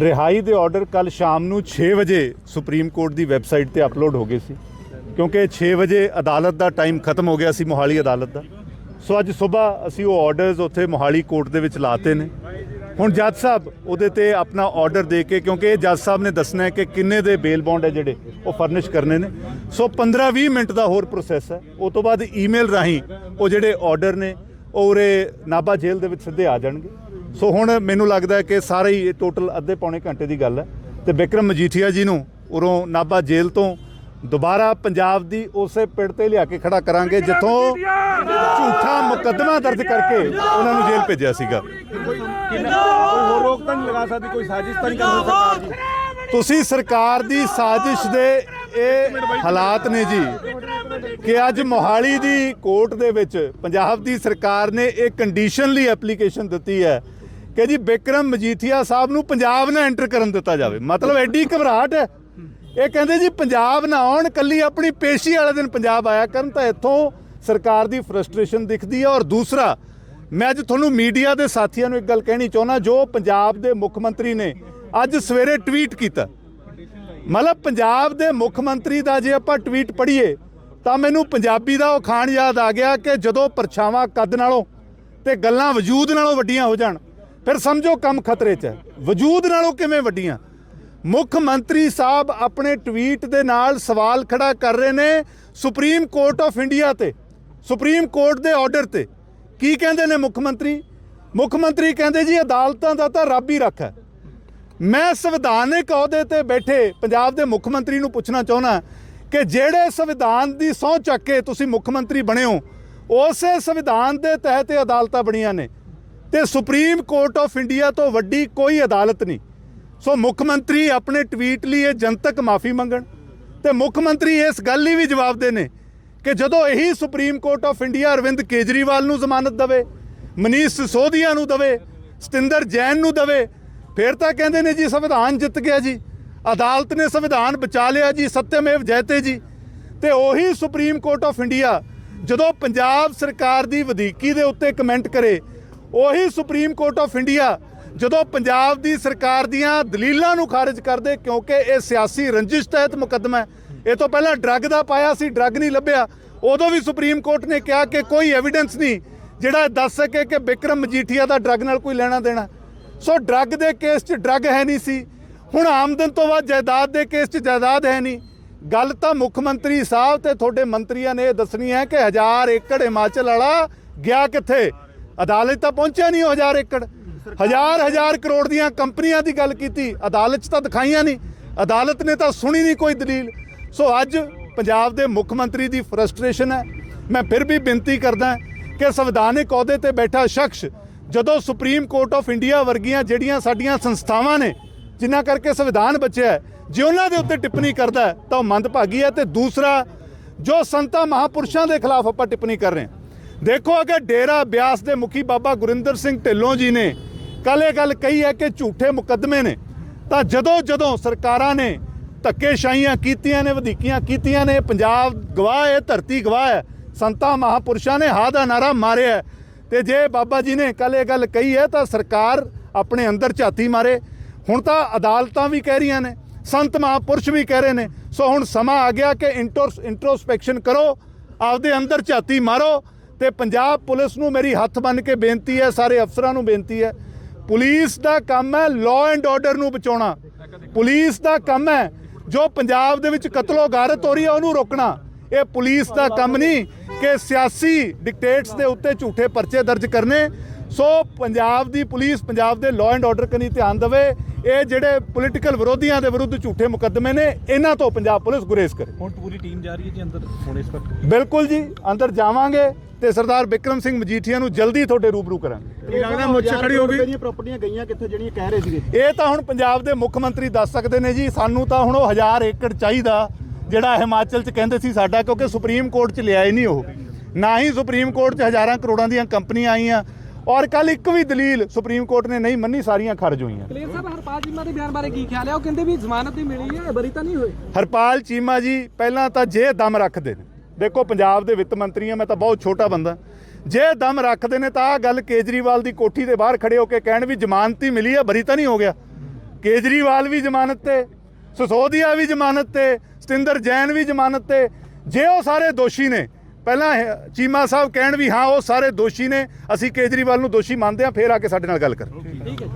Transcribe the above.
ਰਿਹਾਈ ਦੇ ਆਰਡਰ ਕੱਲ ਸ਼ਾਮ ਨੂੰ 6 ਵਜੇ ਸੁਪਰੀਮ ਕੋਰਟ ਦੀ ਵੈਬਸਾਈਟ ਤੇ ਅਪਲੋਡ ਹੋ ਗਏ ਸੀ। ਕਿਉਂਕਿ 6 ਵਜੇ ਅਦਾਲਤ ਦਾ ਟਾਈਮ ਖਤਮ ਹੋ ਗਿਆ ਸੀ ਮੋਹਾਲੀ ਅਦਾਲਤ ਦਾ। ਸੋ ਅੱਜ ਸਵੇਰ ਅਸੀਂ ਉਹ ਆਰਡਰਸ ਉੱਥੇ ਮੋਹਾਲੀ ਕੋਰਟ ਦੇ ਵਿੱਚ ਲਾਤੇ ਨੇ। ਹੁਣ ਜੱਜ ਸਾਹਿਬ ਉਹਦੇ ਤੇ ਆਪਣਾ ਆਰਡਰ ਦੇ ਕੇ, ਕਿਉਂਕਿ ਇਹ ਜੱਜ ਸਾਹਿਬ ਨੇ ਦੱਸਣਾ ਹੈ ਕਿ ਕਿੰਨੇ ਦੇ ਬੇਲ ਬੌਂਡ ਹੈ ਜਿਹੜੇ ਉਹ ਫਰਨਿਸ਼ ਕਰਨੇ ਨੇ। ਸੋ 15-20 ਮਿੰਟ ਦਾ ਹੋਰ ਪ੍ਰੋਸੈਸ ਹੈ। ਉਸ ਤੋਂ ਬਾਅਦ ਈਮੇਲ ਰਾਹੀਂ ਉਹ ਜਿਹੜੇ ਆਰਡਰ ਨੇ, ਉਹ ਉਰੇ ਨਾਭਾ ਜੇਲ੍ਹ ਦੇ ਵਿੱਚ ਸਿੱਧੇ ਆ ਜਾਣਗੇ। ਸੋ ਹੁਣ ਮੈਨੂੰ ਲੱਗਦਾ ਕਿ ਸਾਰੇ ਹੀ ਟੋਟਲ ਅੱਧੇ ਪੌਣੇ ਘੰਟੇ ਦੀ ਗੱਲ ਹੈ ਤੇ ਵਿਕਰਮ ਮਜੀਠੀਆ ਜੀ ਨੂੰ ਉਰੋਂ ਨਾਭਾ ਜੇਲ੍ਹ ਤੋਂ ਦੁਬਾਰਾ ਪੰਜਾਬ ਦੀ ਉਸੇ ਪਿੰਡ ਤੇ ਲਿਆ ਕੇ ਖੜਾ ਕਰਾਂਗੇ ਜਿੱਥੋਂ ਝੂਠਾ ਮੁਕੱਦਮਾ ਦਰਜ ਕਰਕੇ ਉਹਨਾਂ ਨੂੰ ਜੇਲ੍ਹ ਭੇਜਿਆ ਸੀਗਾ। ਕੋਈ ਹੋਰ ਰੋਕ ਤਾਂ ਨਹੀਂ ਲਗਾ ਸਕਦੀ ਕੋਈ ਸਾਜ਼ਿਸ਼ ਤਾਂ ਨਹੀਂ ਕਰ ਸਕਦੀ ਸਰਕਾਰ ਜੀ ਤੁਸੀਂ ਸਰਕਾਰ ਦੀ ਸਾਜ਼ਿਸ਼ ਦੇ ਇਹ ਹਾਲਾਤ ਨੇ ਜੀ ਕਿ ਅੱਜ ਮੋਹਾਲੀ ਦੀ ਕੋਰਟ ਦੇ ਵਿੱਚ ਪੰਜਾਬ ਦੀ ਸਰਕਾਰ ਨੇ ਇਹ ਕੰਡੀਸ਼ਨਲੀ ਐਪਲੀਕੇਸ਼ਨ ਦਿੱਤੀ ਹੈ ਕਿ ਜੀ ਬਿਕਰਮ ਮਜੀਠੀਆ ਸਾਹਿਬ ਨੂੰ ਪੰਜਾਬ ਨਾ ਐਂਟਰ ਕਰਨ ਦਿੱਤਾ ਜਾਵੇ। ਮਤਲਬ ਐਡੀ ਘਬਰਾਹਟ ਹੈ। ਇਹ ਕਹਿੰਦੇ ਜੀ ਪੰਜਾਬ ਨਾ ਆਉਣ, ਕੱਲੀ ਆਪਣੀ ਪੇਸ਼ੀ ਵਾਲੇ ਦਿਨ ਪੰਜਾਬ ਆਇਆ ਕਰਨ ਤਾਂ ਇੱਥੋਂ ਸਰਕਾਰ ਦੀ ਫਰਸਟ੍ਰੇਸ਼ਨ ਦਿਖਦੀ ਹੈ। ਔਰ ਦੂਸਰਾ, ਮੈਂ ਅੱਜ ਤੁਹਾਨੂੰ ਮੀਡੀਆ ਦੇ ਸਾਥੀਆਂ ਨੂੰ ਇੱਕ ਗੱਲ ਕਹਿਣੀ ਚਾਹੁੰਦਾ, ਜੋ ਪੰਜਾਬ ਦੇ ਮੁੱਖ ਮੰਤਰੀ ਨੇ ਅੱਜ ਸਵੇਰੇ ਟਵੀਟ ਕੀਤਾ। ਮਤਲਬ ਪੰਜਾਬ ਦੇ ਮੁੱਖ ਮੰਤਰੀ ਦਾ ਜੇ ਆਪਾਂ ਟਵੀਟ ਪੜ੍ਹੀਏ, ਤਾਂ ਮੈਨੂੰ ਪੰਜਾਬੀ ਦਾ ਉਹ ਖਾਣ ਯਾਦ ਆ ਗਿਆ ਕਿ ਜਦੋਂ ਪਰਛਾਵਾਂ ਕੱਦ ਨਾਲੋਂ ਤੇ ਗੱਲਾਂ ਵਜੂਦ ਨਾਲੋਂ ਵੱਡੀਆਂ ਹੋ ਜਾਣ ਫਿਰ ਸਮਝੋ ਕੰਮ ਖਤਰੇ 'ਚ ਹੈ। ਵਜੂਦ ਨਾਲੋਂ ਕਿਵੇਂ ਵੱਡੀਆਂ? ਮੁੱਖ ਮੰਤਰੀ ਸਾਹਿਬ ਆਪਣੇ ਟਵੀਟ ਦੇ ਨਾਲ ਸਵਾਲ ਖੜਾ ਕਰ ਰਹੇ ਨੇ ਸੁਪਰੀਮ ਕੋਰਟ ਆਫ ਇੰਡੀਆ ਤੇ, ਸੁਪਰੀਮ ਕੋਰਟ ਦੇ ਆਰਡਰ ਤੇ। ਕੀ ਕਹਿੰਦੇ ਨੇ ਮੁੱਖ ਮੰਤਰੀ? ਮੁੱਖ ਮੰਤਰੀ ਕਹਿੰਦੇ ਜੀ, ਅਦਾਲਤਾਂ ਦਾ ਤਾਂ ਰੱਬ ਹੀ ਰੱਖਾ ਮੈਂ ਸੰਵਿਧਾਨਿਕ ਅਹੁਦੇ ਤੇ ਬੈਠੇ ਪੰਜਾਬ ਦੇ ਮੁੱਖ ਮੰਤਰੀ ਨੂੰ ਪੁੱਛਣਾ ਚਾਹੁੰਦਾ ਕਿ ਜਿਹੜੇ ਸੰਵਿਧਾਨ ਦੀ ਸਹੁੰ ਚੱਕ ਕੇ ਤੁਸੀਂ ਮੁੱਖ ਮੰਤਰੀ ਬਣੇ ਹੋ, ਉਸੇ ਸੰਵਿਧਾਨ ਦੇ ਤਹਿਤ ਇਹ ਅਦਾਲਤਾਂ ਬਣੀਆਂ ਨੇ। ਤੇ ਸੁਪਰੀਮ ਕੋਰਟ ਆਫ ਇੰਡੀਆ ਤੋਂ ਵੱਡੀ ਕੋਈ ਅਦਾਲਤ ਨਹੀਂ। ਸੋ ਮੁੱਖ ਮੰਤਰੀ ਆਪਣੇ ਟਵੀਟ ਲਈ ਇਹ ਜਨਤਕ ਮਾਫੀ ਮੰਗਣ ਤੇ ਮੁੱਖ ਮੰਤਰੀ ਇਸ ਗੱਲ ਲਈ ਵੀ ਜਵਾਬਦੇ ਨੇ ਕਿ ਜਦੋਂ ਇਹੀ Supreme Court of India Arvind Kejriwal ਨੂੰ ਜ਼ਮਾਨਤ ਦਵੇ, ਮਨੀਸ਼ ਸਿਸੋਦੀਆ ਨੂੰ ਦਵੇ, ਸਤਿੰਦਰ ਜੈਨ ਨੂੰ ਦਵੇ, ਫਿਰ ਤਾਂ ਕਹਿੰਦੇ ਨੇ ਜੀ ਸੰਵਿਧਾਨ ਜਿੱਤ ਗਿਆ ਜੀ, ਅਦਾਲਤ ਨੇ ਸੰਵਿਧਾਨ ਬਚਾ ਲਿਆ ਜੀ, ਸਤਿਅਮੇਵ ਜੈਤੇ ਜੀ। ਤੇ ਉਹੀ ਸੁਪਰੀਮ ਕੋਰਟ ਆਫ ਇੰਡੀਆ ਜਦੋਂ ਪੰਜਾਬ ਸਰਕਾਰ ਦੀ ਵਧੀਕੀ ਦੇ ਉੱਤੇ ਕਮੈਂਟ ਕਰੇ ਉਹੀ ਸੁਪਰੀਮ ਕੋਰਟ ਆਫ ਇੰਡੀਆ ਜਦੋਂ ਪੰਜਾਬ ਦੀ ਸਰਕਾਰ ਦੀਆਂ ਦਲੀਲਾਂ ਨੂੰ ਖਾਰਜ ਕਰਦੇ ਕਿਉਂਕਿ ਇਹ ਸਿਆਸੀ ਰੰਜਿਸ਼ ਤਹਿਤ ਮੁਕੱਦਮਾ ਹੈ। ਇਹ ਤੋਂ ਪਹਿਲਾਂ ਡਰੱਗ ਦਾ ਪਾਇਆ ਸੀ, ਡਰੱਗ ਨਹੀਂ ਲੱਭਿਆ। ਉਦੋਂ ਵੀ ਸੁਪਰੀਮ ਕੋਰਟ ਨੇ ਕਿਹਾ ਕਿ ਕੋਈ ਐਵੀਡੈਂਸ ਨਹੀਂ, ਜਿਹੜਾ ਦੱਸ ਸਕੇ ਕਿ ਬਿਕਰਮ ਮਜੀਠੀਆ ਦਾ ਡਰੱਗ ਨਾਲ ਕੋਈ ਲੈਣਾ ਦੇਣਾ। ਸੋ ਡਰੱਗ ਦੇ ਕੇਸ 'ਚ ਡਰੱਗ ਹੈ ਨਹੀਂ ਸੀ। ਹੁਣ ਆਮਦਨ ਤੋਂ ਬਾਅਦ ਜਾਇਦਾਦ ਦੇ ਕੇਸ 'ਚ ਜਾਇਦਾਦ ਹੈ ਨਹੀਂ। ਗੱਲ ਤਾਂ ਮੁੱਖ ਮੰਤਰੀ ਸਾਹਿਬ ਤੇ ਤੁਹਾਡੇ ਮੰਤਰੀਆਂ ਨੇ ਇਹ ਦੱਸਣੀ ਹੈ ਕਿ ਹਜ਼ਾਰ ਏਕੜ ਹਿਮਾਚਲ ਵਾਲਾ ਗਿਆ ਕਿੱਥੇ? ਅਦਾਲਤ ਤਾਂ ਪਹੁੰਚਿਆ ਨਹੀਂ ਉਹ ਹਜ਼ਾਰ ਏਕੜ। ਹਜ਼ਾਰ ਹਜ਼ਾਰ ਕਰੋੜ ਦੀਆਂ ਕੰਪਨੀਆਂ ਦੀ ਗੱਲ ਕੀਤੀ। ਅਦਾਲਤ 'ਚ ਤਾਂ ਦਿਖਾਈਆਂ ਨਹੀਂ। ਅਦਾਲਤ ਨੇ ਤਾਂ ਸੁਣੀ ਨਹੀਂ ਕੋਈ ਦਲੀਲ। ਸੋ ਅੱਜ ਪੰਜਾਬ ਦੇ ਮੁੱਖ ਮੰਤਰੀ ਦੀ ਫਰਸਟ੍ਰੇਸ਼ਨ ਹੈ। ਮੈਂ ਫਿਰ ਵੀ ਬੇਨਤੀ ਕਰਦਾ ਕਿ ਸੰਵਿਧਾਨਿਕ ਅਹੁਦੇ ਤੇ ਬੈਠਾ ਸ਼ਖਸ ਜਦੋਂ ਸੁਪਰੀਮ ਕੋਰਟ ਆਫ ਇੰਡੀਆ ਵਰਗੀਆਂ ਜਿਹੜੀਆਂ ਸਾਡੀਆਂ ਸੰਸਥਾਵਾਂ ਨੇ ਜਿਨ੍ਹਾਂ ਕਰਕੇ ਸੰਵਿਧਾਨ ਬਚਿਆ ਜੇ ਉਹਨਾਂ ਦੇ ਉੱਤੇ ਟਿੱਪਣੀ ਕਰਦਾ ਤਾਂ ਉਹ ਮੰਦਭਾਗੀ ਹੈ ਤੇ ਦੂਸਰਾ ਜੋ ਸੰਤਾਂ ਮਹਾਪੁਰਸ਼ਾਂ ਦੇ ਖਿਲਾਫ ਆਪਾਂ ਟਿੱਪਣੀ ਕਰ ਰਹੇ ਹਾਂ। ਦੇਖੋ ਅਗਰ ਡੇਰਾ ਬਿਆਸ ਦੇ ਮੁਖੀ ਬਾਬਾ ਗੁਰਿੰਦਰ ਸਿੰਘ ਢਿੱਲੋਂ ਜੀ ਨੇ ਕੱਲ੍ਹ ਇਹ ਗੱਲ ਕਹੀ ਹੈ ਕਿ ਝੂਠੇ ਮੁਕੱਦਮੇ ਨੇ, ਤਾਂ ਜਦੋਂ ਜਦੋਂ ਸਰਕਾਰਾਂ ਨੇ ਧੱਕੇਸ਼ਾਹੀਆਂ ਕੀਤੀਆਂ ਨੇ, ਵਧੀਕੀਆਂ ਕੀਤੀਆਂ ਨੇ, ਪੰਜਾਬ ਗਵਾਹ ਹੈ, ਧਰਤੀ ਗਵਾਹ ਹੈ, ਸੰਤਾਂ, ਮਹਾਪੁਰਸ਼ਾਂ ਨੇ ਹਾ ਦਾ ਨਾਰਾ ਮਾਰਿਆ ਹੈ। ਤੇ ਜੇ ਬਾਬਾ ਜੀ ਨੇ ਕੱਲ ਇਹ ਗੱਲ ਕਹੀ ਹੈ, ਤਾਂ ਸਰਕਾਰ ਆਪਣੇ ਅੰਦਰ ਝਾਤੀ ਮਾਰੇ ਹੁਣ ਤਾਂ ਅਦਾਲਤਾਂ ਵੀ ਕਹਿ ਰਹੀਆਂ ਨੇ, ਸੰਤ ਮਹਾਪੁਰਸ਼ ਵੀ ਕਹਿ ਰਹੇ ਨੇ ਸੋ ਹੁਣ ਸਮਾਂ ਆ ਗਿਆ ਕਿ ਇੰਟਰੋਸ, ਇੰਟਰੋਸਪੈਕਸ਼ਨ ਕਰੋ, ਆਪਦੇ ਅੰਦਰ ਝਾਤੀ ਮਾਰੋ ਤੇ ਪੰਜਾਬ ਪੁਲਿਸ ਨੂੰ ਮੇਰੀ ਹੱਥ ਬੰਨ ਕੇ ਬੇਨਤੀ ਹੈ, ਸਾਰੇ ਅਫਸਰਾਂ ਨੂੰ ਬੇਨਤੀ ਹੈ, ਪੁਲਿਸ ਦਾ ਕੰਮ ਹੈ ਲਾਅ ਐਂਡ ਆਰਡਰ ਨੂੰ ਬਚਾਉਣਾ। ਪੁਲਿਸ ਦਾ ਕੰਮ ਹੈ ਜੋ ਪੰਜਾਬ ਦੇ ਵਿੱਚ ਕਤਲੋ ਗਾਰਤ ਹੋ ਰਹੀ ਹੈ, ਉਹਨੂੰ ਰੋਕਣਾ। ਇਹ ਪੁਲਿਸ ਦਾ ਕੰਮ ਨਹੀਂ ਕਿ ਸਿਆਸੀ ਡਿਕਟੇਟਸ ਦੇ ਉੱਤੇ ਝੂਠੇ ਪਰਚੇ ਦਰਜ ਕਰਨੇ ਸੋ ਪੰਜਾਬ ਦੀ ਪੁਲਿਸ ਪੰਜਾਬ ਦੇ ਲਾਅ ਐਂਡ ਆਰਡਰ ਕਨੀ ਧਿਆਨ ਦੇਵੇ। ਇਹ ਜਿਹੜੇ ਪੋਲੀਟੀਕਲ ਵਿਰੋਧੀਆਂ ਦੇ ਵਿਰੁੱਧ ਝੂਠੇ ਮੁਕੱਦਮੇ ਨੇ ਇਹਨਾਂ ਤੋਂ ਪੰਜਾਬ ਪੁਲਿਸ ਗੁਰੇਜ਼ ਕਰੇ। ਹੁਣ ਪੂਰੀ ਟੀਮ ਜਾ ਰਹੀ ਹੈ ਜੀ ਅੰਦਰ ਹੁਣ ਇਸ ਵਕਤ? ਬਿਲਕੁਲ ਜੀ ਅੰਦਰ ਜਾਵਾਂਗੇ ਤੇ ਸਰਦਾਰ ਬਿਕਰਮ ਸਿੰਘ ਮਜੀਠੀਆ ਨੂੰ ਜਲਦੀ ਤੁਹਾਡੇ ਰੂਬਰੂ ਕਰਾਂਗੇ। ਇਹ ਲੱਗਦਾ ਮੁੱਛ ਖੜੀ ਹੋ ਗਈ। ਜਿਹੜੀਆਂ ਪ੍ਰਾਪਰਟੀਆਂ ਗਈਆਂ ਕਿੱਥੇ ਜਿਹੜੀਆਂ ਕਹਿ ਰਹੇ ਸੀਗੇ। ਇਹ ਤਾਂ ਹੁਣ ਪੰਜਾਬ ਦੇ ਮੁੱਖ ਮੰਤਰੀ ਦੱਸ ਸਕਦੇ ਨੇ ਜੀ ਸਾਨੂੰ ਤਾਂ ਹੁਣ ਉਹ ਹਜ਼ਾਰ ਏਕੜ ਚਾਹੀਦਾ ਜਿਹੜਾ ਹਿਮਾਚਲ 'ਚ ਕਹਿੰਦੇ ਸੀ ਸਾਡਾ ਕਿਉਂਕਿ ਸੁਪਰੀਮ ਕੋਰਟ 'ਚ ਲਿਆਏ ਨਹੀਂ ਉਹ। ਨਾ ਹੀ ਸੁਪਰੀਮ ਕੋਰਟ 'ਚ ਹਜ਼ਾਰਾਂ ਕਰੋੜਾਂ ਦੀਆਂ ਕੰਪਨੀਆਂ ਆਈਆਂ ਔਰ ਕੱਲ ਇੱਕ ਵੀ ਦਲੀਲ ਸੁਪਰੀਮ ਕੋਰਟ ਨੇ ਨਹੀਂ ਮੰਨੀ ਸਾਰੀਆਂ ਖਾਰਜ ਹੋਈਆਂ। ਕਲੀਅਰ ਸਾਹਿਬ ਹਰਪਾਲ ਚੀਮਾ ਦੇ ਬਿਆਨ ਬਾਰੇ ਕੀ ਖਿਆਲ ਹੈ? ਉਹ ਕਹਿੰਦੇ ਵੀ ਜ਼ਮਾਨਤ ਹੀ ਮਿਲੀ ਹੈ ਬਰੀ ਤਾਂ ਨਹੀਂ ਹੋਏ ਹਰਪਾਲ ਚੀਮਾ ਜੀ ਪਹਿਲਾਂ ਤਾਂ ਜੇ ਦਮ ਰੱਖਦੇ ਨੇ। ਦੇਖੋ ਪੰਜਾਬ ਦੇ ਵਿੱਤ ਮੰਤਰੀ ਆ ਮੈਂ ਤਾਂ ਬਹੁਤ ਛੋਟਾ ਬੰਦਾ। ਜੇ ਦਮ ਰੱਖਦੇ ਨੇ ਤਾਂ ਆ ਗੱਲ ਕੇਜਰੀਵਾਲ ਦੀ ਕੋਠੀ ਦੇ ਬਾਹਰ ਖੜੇ ਹੋ ਕੇ ਕਹਿਣ ਵੀ ਜ਼ਮਾਨਤ ਹੀ ਮਿਲੀ ਆ ਬਰੀ ਤਾਂ ਨਹੀਂ ਹੋ ਗਿਆ। ਕੇਜਰੀਵਾਲ ਵੀ ਜ਼ਮਾਨਤ ਤੇ ਸਿਸੋਦੀਆ ਵੀ ਜ਼ਮਾਨਤ ਤੇ ਸਤਿੰਦਰ ਜੈਨ ਵੀ ਜ਼ਮਾਨਤ ਤੇ ਜੇ ਉਹ ਸਾਰੇ ਦੋਸ਼ੀ ਨੇ ਪਹਿਲਾਂ ਚੀਮਾ ਸਾਹਿਬ ਕਹਿਣ ਵੀ ਹਾਂ, ਉਹ ਸਾਰੇ ਦੋਸ਼ੀ ਨੇ, ਅਸੀਂ ਕੇਜਰੀਵਾਲ ਨੂੰ ਦੋਸ਼ੀ ਮੰਨਦੇ ਹਾਂ, ਫੇਰ ਆ ਕੇ ਸਾਡੇ ਨਾਲ ਗੱਲ ਕਰਨ